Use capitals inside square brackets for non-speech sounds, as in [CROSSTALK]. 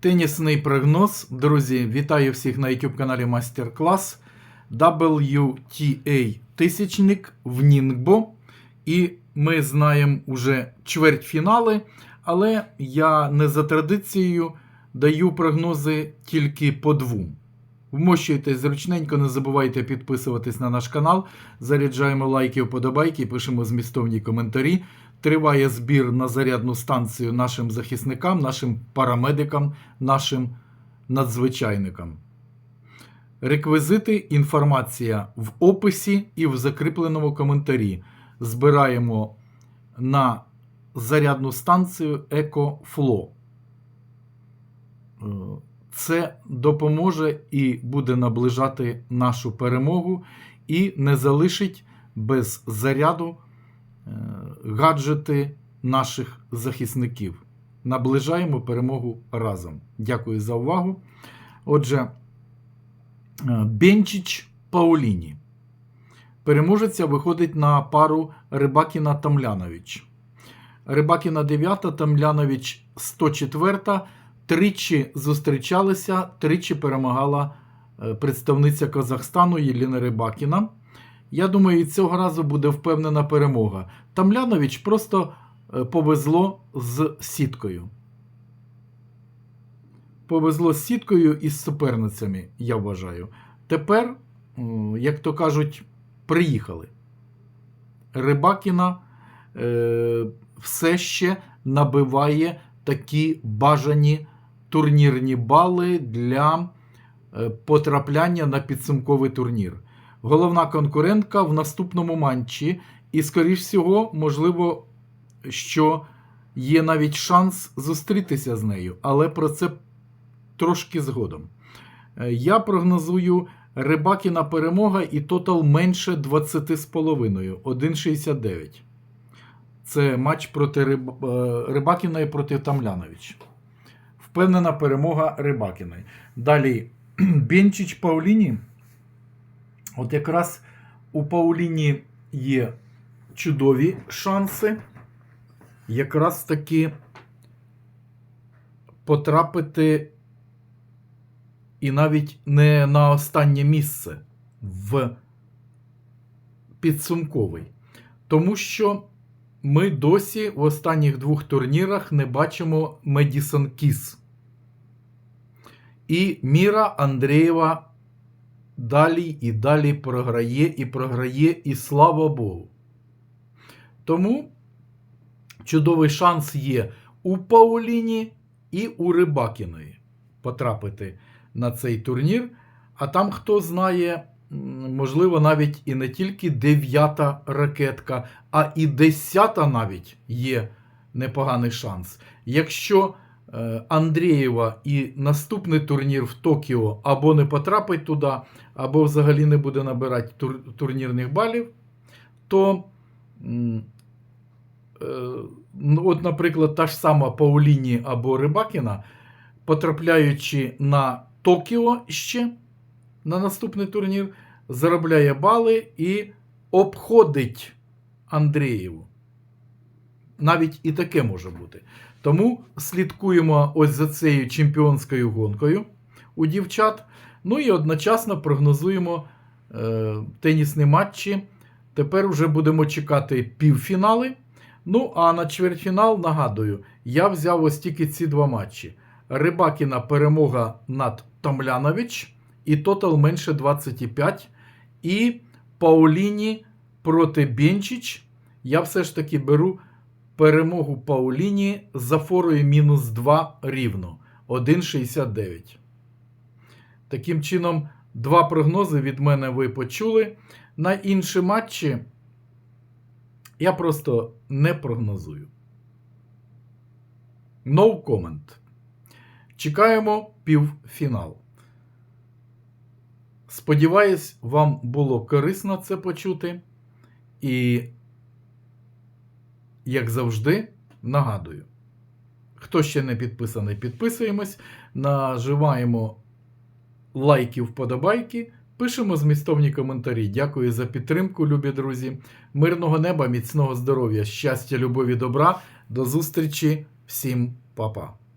Тенісний прогноз. Друзі, вітаю всіх на YouTube каналі Мастер Клас. WTA тисячник в Нінбо. І ми знаємо уже чвертьфінали, але я не за традицією даю прогнози тільки по двом. Вмощуйтесь зручненько, не забувайте підписуватись на наш канал. Заряджаємо лайки, вподобайки, пишемо змістовні коментарі. Триває збір на зарядну станцію нашим захисникам, нашим парамедикам, нашим надзвичайникам. Реквізити, інформація в описі і в закріпленому коментарі. Збираємо на зарядну станцію EcoFlow. Е, Це допоможе і буде наближати нашу перемогу, і не залишить без заряду е, гаджети наших захисників. Наближаємо перемогу разом. Дякую за увагу. Отже, е, Бенчич Пауліні. Переможеця виходить на пару Рибакіна Тамлянович. Рибакіна 9, Тамлянович 104. Тричі зустрічалися, тричі перемагала е, представниця Казахстану Єліна Рибакіна. Я думаю, і цього разу буде впевнена перемога. Тамлянович просто е, повезло з сіткою. Повезло з сіткою і з суперницями, я вважаю. Тепер, як то кажуть, приїхали. Рибакіна е, все ще набиває такі бажані турнірні бали для е, потрапляння на підсумковий турнір. Головна конкурентка в наступному матчі, і, скоріш всього, можливо, що є навіть шанс зустрітися з нею, але про це трошки згодом. Е, Я прогнозую Рибакіна перемога і тотал менше 20,5 1,69. Це матч проти Риб... е, Рибакіна і проти Тамлянович. Впевнена перемога Рибакіної. Далі [CLEARS THROAT] Бенчич Пауліні. От якраз у Пауліні є чудові шанси. Якраз таки потрапити і навіть не на останнє місце в підсумковий. Тому що ми досі в останніх двох турнірах не бачимо Медісон Кіс. І Міра Андрієва далі і далі програє і програє, і слава Богу. Тому чудовий шанс є у Пауліні і у Рибакіної потрапити на цей турнір. А там, хто знає, можливо, навіть і не тільки дев'ята ракетка, а і десята навіть є непоганий шанс. Якщо Андрієва і наступний турнір в Токіо або не потрапить туди, або взагалі не буде набирати тур- турнірних балів, то, е, от, наприклад, та ж сама Пауліні або Рибакіна, потрапляючи на Токіо ще на наступний турнір, заробляє бали і обходить Андрієву. Навіть і таке може бути. Тому слідкуємо ось за цією чемпіонською гонкою у дівчат. Ну і одночасно прогнозуємо е, тенісні матчі. Тепер вже будемо чекати півфінали. Ну, а на чвертьфінал нагадую, я взяв ось тільки ці два матчі. Рибакіна перемога над Тамлянович і тотал менше 25. І Пауліні проти Бенчич. Я все ж таки беру перемогу Пауліні за форою мінус 2 рівно 1,69. Таким чином, два прогнози від мене ви почули. На інші матчі я просто не прогнозую. No comment. Чекаємо півфінал. Сподіваюсь, вам було корисно це почути. І, як завжди, нагадую, хто ще не підписаний, підписуємось, нажимаємо лайки, вподобайки, пишемо змістовні коментарі. Дякую за підтримку, любі друзі. Мирного неба, міцного здоров'я, щастя, любові, добра. До зустрічі всім, па-па.